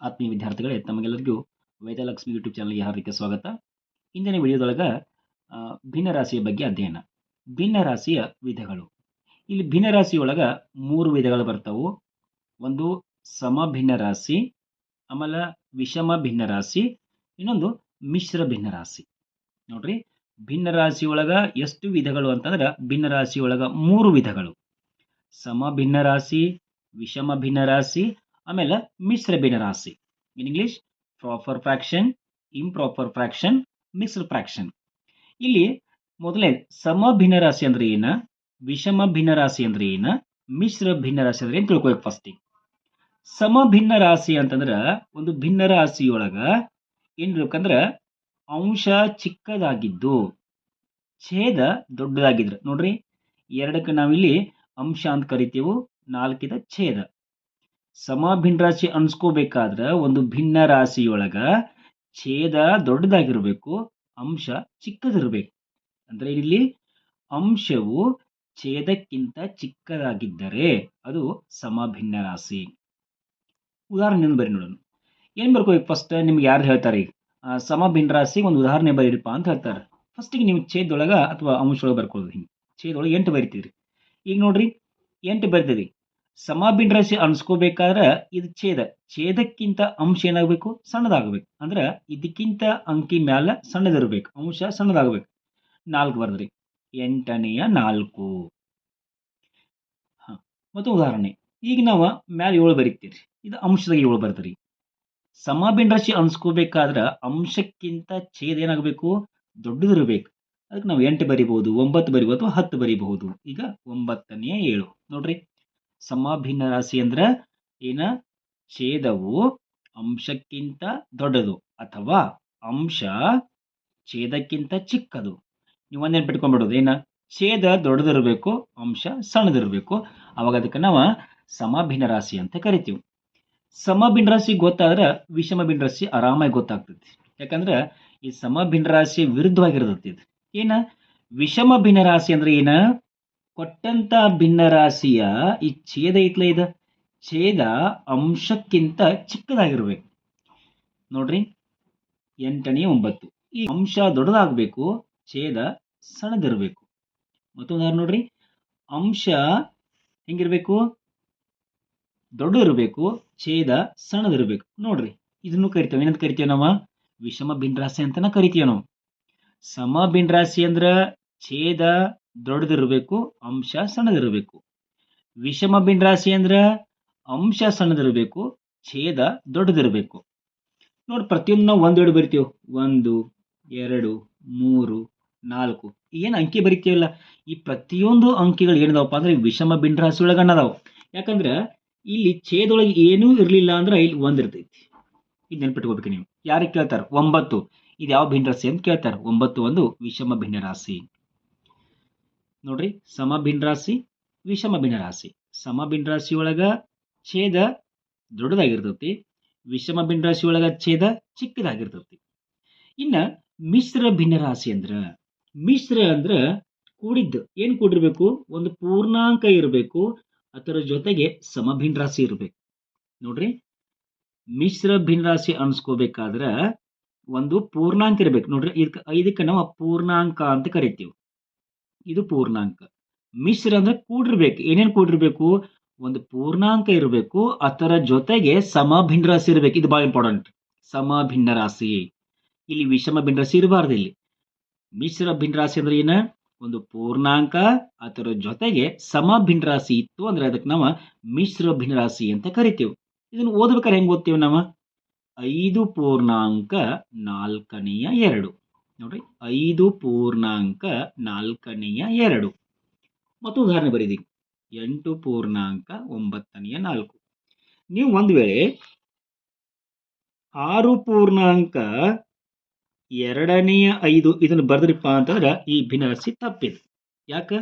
ಆತ್ಮೀಯ ವಿದ್ಯಾರ್ಥಿಗಳೇ, ತಮಗೆಲ್ಲರಿಗೂ ವೇದಲಕ್ಷ್ಮಿ ಯೂಟ್ಯೂಬ್ ಚಾನಲ್ಗೆ ಹಾರ್ದಿಕ ಸ್ವಾಗತ. ಇಂದಿನ ವಿಡಿಯೋದೊಳಗೆ ಭಿನ್ನ ರಾಶಿಯ ಬಗ್ಗೆ ಅಧ್ಯಯನ. ಭಿನ್ನ ರಾಶಿಯ ವಿಧಗಳು. ಇಲ್ಲಿ ಭಿನ್ನ ಭಿನ್ನರಾಶಿಯೊಳಗೆ ಮೂರು ವಿಧಗಳು ಬರ್ತಾವು. ಒಂದು ಸಮ ಭಿನ್ನ ರಾಶಿ ಆಮೇಲೆ ವಿಷಮ ಭಿನ್ನ ರಾಶಿ ಇನ್ನೊಂದು ಮಿಶ್ರ ಭಿನ್ನ ರಾಶಿ ನೋಡ್ರಿ ಭಿನ್ನ ರಾಶಿಯೊಳಗೆ ಎಷ್ಟು ವಿಧಗಳು ಅಂತಂದ್ರೆ ಭಿನ್ನ ಒಳಗ ಮೂರು ವಿಧಗಳು. ಸಮ ಭಿನ್ನ ರಾಶಿ ವಿಷಮ ಭಿನ್ನರಾಶಿ ಆಮೇಲೆ ಮಿಶ್ರ ಭಿನ್ನರಾಶಿ in English proper fraction improper fraction Mishra fraction ಇಲ್ಲಿ ಮೊದಲೇ ಸಮ ಭಿನ್ನರಾಶಿ ಅಂದ್ರೆ ಏನ? ವಿಷಮ ಭಿನ್ನರಾಶಿ ಅಂದ್ರೆ ಏನ? ಮಿಶ್ರ ಭಿನ್ನರಾಶಿ ಅಂದ್ರೆ ಏನ್ ತಿಳ್ಕೊಬೇಕು ಫಸ್ಟಿಗೆ ಸಮ ಭಿನ್ನ ರಾಶಿ ಅಂತಂದ್ರೆ ಒಂದು ಭಿನ್ನ ರಾಶಿಯೊಳಗ ಏನಿರ್ಬೇಕಂದ್ರ ಅಂಶ ಚಿಕ್ಕದಾಗಿದ್ದು, ಛೇದ ದೊಡ್ಡದಾಗಿದ್ರು. ನೋಡ್ರಿ, ಎರಡಕ್ಕೆ ನಾವಿಲ್ಲಿ ಅಂಶ ಅಂತ ಕರಿತೀವಿ, ನಾಲ್ಕಿದ ಛೇದ. ಸಮ ಭಿನ್ನ ರಾಶಿ ಅನ್ಸ್ಕೋಬೇಕಾದ್ರ ಒಂದು ಭಿನ್ನ ರಾಶಿಯೊಳಗ ಛೇದ ದೊಡ್ಡದಾಗಿರಬೇಕು, ಅಂಶ ಚಿಕ್ಕದಿರಬೇಕು. ಅಂದ್ರೆ ಇಲ್ಲಿ ಅಂಶವು ಛೇದಕ್ಕಿಂತ ಚಿಕ್ಕದಾಗಿದ್ದರೆ ಅದು ಸಮಭಿನ್ನ ರಾಶಿ. ಉದಾಹರಣೆಯನ್ನು ಬರಿ ನೋಡೋಣ. ಏನು ಬರ್ಕೋಬೇಕು ಫಸ್ಟ್ ನಿಮ್ಗೆ ಯಾರು ಹೇಳ್ತಾರೆ ಈಗ? ಸಮಭಿನ್ನ ರಾಶಿ ಒಂದು ಉದಾಹರಣೆ ಬರೀರಿಪ್ಪ ಅಂತ ಹೇಳ್ತಾರೆ. ಫಸ್ಟಿಗೆ ನೀವು ಛೇದೊಳಗ ಅಥವಾ ಅಂಶದೊಳಗೆ ಬರ್ಕೊಳ್ಳೋದು ಹಿಂಗೆ. ಛೇದೊಳಗೆ ಎಂಟು ಬರಿತೀರಿ. ಈಗ ನೋಡ್ರಿ, ಎಂಟು ಬರಿತೀರಿ ಸಮಭಿನ್ನ ರಾಶಿ ಅನ್ಸ್ಕೋಬೇಕಾದ್ರೆ ಇದು ಛೇದ. ಛೇದಕ್ಕಿಂತ ಅಂಶ ಏನಾಗಬೇಕು? ಸಣ್ಣದಾಗಬೇಕು. ಅಂದ್ರೆ ಇದಕ್ಕಿಂತ ಅಂಕಿ ಮ್ಯಾಲ ಸಣ್ಣದಿರ್ಬೇಕು. ಅಂಶ ಸಣ್ಣದಾಗಬೇಕು. ನಾಲ್ಕು ಬರ್ದ್ರಿ. ಎಂಟನೆಯ ನಾಲ್ಕು. ಹ. ಮತ್ತು ಉದಾಹರಣೆ. ಈಗ ನಾವು ಮ್ಯಾಲ ಏಳು ಬರೀತೀರಿ ಇದು ಅಂಶದಾಗ ಏಳು ಬರ್ದ್ರಿ. ರಾಶಿ ಅನ್ಸ್ಕೋಬೇಕಾದ್ರ ಅಂಶಕ್ಕಿಂತ ಛೇದ ಏನಾಗಬೇಕು? ದೊಡ್ಡದಿರಬೇಕು. ಅದಕ್ಕೆ ನಾವು ಎಂಟು ಬರಿಬಹುದು, ಒಂಬತ್ತು ಬರಿಬಹುದು ಹತ್ತು ಬರಿಬಹುದು. ಈಗ ಒಂಬತ್ತನೆಯ ಏಳು. ನೋಡ್ರಿ. ಸಮಭಿನ್ನ ರಾಶಿ ಅಂದ್ರ ಏನ? ಛೇದವು ಅಂಶಕ್ಕಿಂತ ದೊಡ್ಡದು ಅಥವಾ ಅಂಶ ಛೇದಕ್ಕಿಂತ ಚಿಕ್ಕದು. ನೀವು ಒಂದೇನು ಬಿಟ್ಕೊಂಡ್ಬಿಡೋದು ಏನ? ಛೇದ ದೊಡ್ಡದಿರಬೇಕು, ಅಂಶ ಸಣ್ಣದಿರಬೇಕು. ಅವಾಗ ಅದಕ್ಕೆ ನಾವು ಸಮಭಿನ್ನ ರಾಶಿ ಅಂತ ಕರಿತೀವಿ. ಸಮಭಿನ್ನ ರಾಶಿ ಗೊತ್ತಾದ್ರೆ ವಿಷಮ ಭಿನ್ನ ರಾಶಿ ಆರಾಮಾಗಿ ಗೊತ್ತಾಗ್ತೈತಿ. ಯಾಕಂದ್ರೆ ಈ ಸಮಭಿನ್ನ ರಾಶಿ ವಿರುದ್ಧವಾಗಿರ್ತೈತಿ. ಇದು ಏನ? ವಿಷಮ ಭಿನ್ನ ರಾಶಿ ಅಂದ್ರೆ ಏನ? ಕೊಟ್ಟಂತ ಭಿನ್ನ ರಾಶಿಯ ಈ ಛೇದ ಐತ್ಲ ಇದ? ಛೇದ ಅಂಶಕ್ಕಿಂತ ಚಿಕ್ಕದಾಗಿರ್ಬೇಕು. ನೋಡ್ರಿ, ಎಂಟನೇ ಒಂಬತ್ತು. ಈ ಅಂಶ ದೊಡ್ಡದಾಗಬೇಕು, ಛೇದ ಸಣ್ಣದಿರಬೇಕು. ಮತ್ತೊಂದು ನೋಡ್ರಿ? ಅಂಶ ಹೆಂಗಿರ್ಬೇಕು? ದೊಡ್ಡದಿರಬೇಕು, ಛೇದ ಸಣ್ಣದಿರಬೇಕು. ನೋಡ್ರಿ, ಇದನ್ನು ಕರಿತೇವೆ. ಏನಂತ ಕರಿತೇವೆ ನಾವು? ವಿಷಮ ಭಿನ್ನರಾಶಿ ಅಂತನ ಕರಿತೀವಿ ನಾವು. ಸಮ ಭಿನ್ನರಾಶಿ ಅಂದ್ರೆ ಛೇದ ದೊಡ್ಡದಿರಬೇಕು, ಅಂಶ ಸಣ್ಣದಿರಬೇಕು. ವಿಷಮ ಭಿನ್ನರಾಶಿ ಅಂದ್ರೆ ಅಂಶ ಸಣ್ಣದಿರಬೇಕು, ಛೇದ ದೊಡ್ಡದಿರಬೇಕು. ನೋಡಿ ಪ್ರತಿಯೊಂದು ನಾವು ಒಂದೆರಡು ಬರಿತೀವಿ. ಒಂದು, ಎರಡು, ಮೂರು, ನಾಲ್ಕು. ಏನು ಅಂಕಿ ಬರಿತೀವಲ್ಲ ಈ ಪ್ರತಿಯೊಂದು ಅಂಕಿಗಳು ಏನಿದಾವಪ್ಪ ಅಂದ್ರೆ ವಿಷಮ ಭಿನ್ನರಾಶಿ ಒಳಗ ಅನ್ನದಾವ ಯಾಕಂದ್ರೆ ಇಲ್ಲಿ ಛೇದೊಳಗೆ ಏನೂ ಇರಲಿಲ್ಲ ಅಂದ್ರೆ ಇಲ್ಲಿ ಒಂದು ಇರ್ತೈತಿ. ಇದು ನೆನ್ಪಿಟ್ಕೋಬೇಕು ನೀವು. ಯಾರಿಗೆ ಕೇಳ್ತಾರೆ? ಒಂಬತ್ತು. ಇದು ಯಾವ ಭಿನ್ನರಾಶಿ ಅಂತ ಕೇಳ್ತಾರೆ? ಒಂಬತ್ತು ಒಂದು ವಿಷಮ ಭಿನ್ನರಾಶಿ ನೋಡ್ರಿ ಸಮ ಭಿನ್ನರಾಶಿ ವಿಷಮ ಭಿನ್ನರಾಶಿ ಸಮ ಭಿನ್ನರಾಶಿ ಒಳಗ ಛೇದ ದೊಡ್ಡದಾಗಿರ್ತೈತಿ ವಿಷಮ ಭಿನ್ನರಾಶಿ ಒಳಗೆ ಛೇದ ಚಿಕ್ಕದಾಗಿರ್ತೈತಿ. ಇನ್ನ ಮಿಶ್ರ ಭಿನ್ನರಾಶಿ ಅಂದ್ರ, ಮಿಶ್ರ ಅಂದ್ರೆ ಕೂಡಿದ್ದು. ಏನು ಕೂಡಿರ್ಬೇಕು? ಒಂದು ಪೂರ್ಣಾಂಕ ಇರಬೇಕು, ಅದರ ಜೊತೆಗೆ ಸಮಭಿನ್ರಾಶಿ ಇರಬೇಕು. ನೋಡ್ರಿ, ಮಿಶ್ರ ಭಿನ್ನರಾಶಿ ಅನ್ಸ್ಕೋಬೇಕಾದ್ರ ಒಂದು ಪೂರ್ಣಾಂಕ ಇರ್ಬೇಕು. ನೋಡ್ರಿ ಇದಕ್ಕೆ ಇದಕ್ಕೆ ನಾವು ಪೂರ್ಣಾಂಕ ಅಂತ ಕರಿತೀವಿ. ಇದು ಪೂರ್ಣಾಂಕ. ಮಿಶ್ರ ಅಂದ್ರೆ ಕೂಡಿರ್ಬೇಕು. ಏನೇನು ಕೂಡಿರ್ಬೇಕು? ಒಂದು ಪೂರ್ಣಾಂಕ ಇರಬೇಕು. ಅದರ ಜೊತೆಗೆ ಸಮ ಇರಬೇಕು. ಇದು ಬಹಳ ಇಂಪಾರ್ಟೆಂಟ್ ಸಮ ಇಲ್ಲಿ ವಿಷಮ ಭಿನ್ನ ರಾಶಿ ಇರಬಾರ್ದು ಇಲ್ಲಿ. ಮಿಶ್ರ ಭಿನ್ನರಾಶಿ ಅಂದ್ರೆ ಏನ? ಒಂದು ಪೂರ್ಣಾಂಕ. ಅದರ ಜೊತೆಗೆ ಸಮ ಇತ್ತು ಅಂದ್ರೆ ಅದಕ್ಕೆ ನಾವು ಮಿಶ್ರ ಭಿನ್ನರಾಶಿ ಅಂತ ಕರಿತೀವಿ. ಇದನ್ನು ಓದ್ಬೇಕಾದ್ರೆ ಹೆಂಗೆ ಓದ್ತೀವಿ ನಾವು? ಐದು ಪೂರ್ಣಾಂಕ, ನಾಲ್ಕನೆಯ ಎರಡು. ನೋಡ್ರಿ, ಐದು ಪೂರ್ಣಾಂಕ ನಾಲ್ಕನೆಯ ಎರಡು. ಮತ್ತು ಉದಾಹರಣೆ ಬರೀದಿ ಎಂಟು ಪೂರ್ಣಾಂಕ ಒಂಬತ್ತನೆಯ ನಾಲ್ಕು. ನೀವು ಒಂದು ವೇಳೆ ಆರು ಪೂರ್ಣಾಂಕ ಎರಡನೆಯ ಐದು ಇದನ್ನು ಬರೆದ್ರಿಪ್ಪ ಅಂತಂದ್ರೆ ಈ ಭಿನ್ನರಾಶಿ ತಪ್ಪಿದೆ. ಯಾಕ?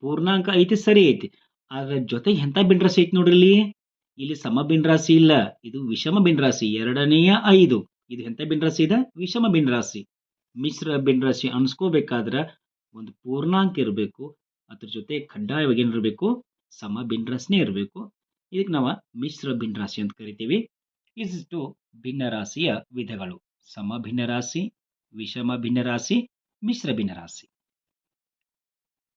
ಪೂರ್ಣಾಂಕ ಐತಿ ಸರಿ ಐತಿ. ಅದರ ಜೊತೆಗೆ ಎಂತ ಬಿನ್ರಾಶಿ ಐತಿ ನೋಡ್ರಿ ಇಲ್ಲಿ? ಇಲ್ಲಿ ಸಮ ಬಿನ್ರಾಶಿ ಇಲ್ಲ. ಇದು ವಿಷಮ ಬಿನ್ರಾಶಿ ಎರಡನೆಯ ಐದು. ಇದು ಎಂತ ಬಿನ್ರಾಶಿ ಇದೆ? ವಿಷಮ ಭಿನ್ನರಾಶಿ. ಮಿಶ್ರ ಭಿನ್ನರಾಶಿ ಅನ್ಸ್ಕೋಬೇಕಾದ್ರ ಒಂದು ಪೂರ್ಣಾಂಕ ಇರಬೇಕು. ಅದ್ರ ಜೊತೆ ಕಡ್ಡಾಯವಾಗಿ ಏನಿರಬೇಕು ಸಮ ಭಿನ್ನರಾಶಿನೇ ಇರಬೇಕು. ಇದಕ್ಕೆ ನಾವು ಮಿಶ್ರ ಭಿನ್ನರಾಶಿ ಅಂತ ಕರಿತೀವಿ. ಇಷ್ಟು ಭಿನ್ನರಾಶಿಯ ವಿಧಗಳು. ಸಮ ಭಿನ್ನರಾಶಿ ವಿಷಮ ಭಿನ್ನರಾಶಿ ಮಿಶ್ರ ಭಿನ್ನರಾಶಿ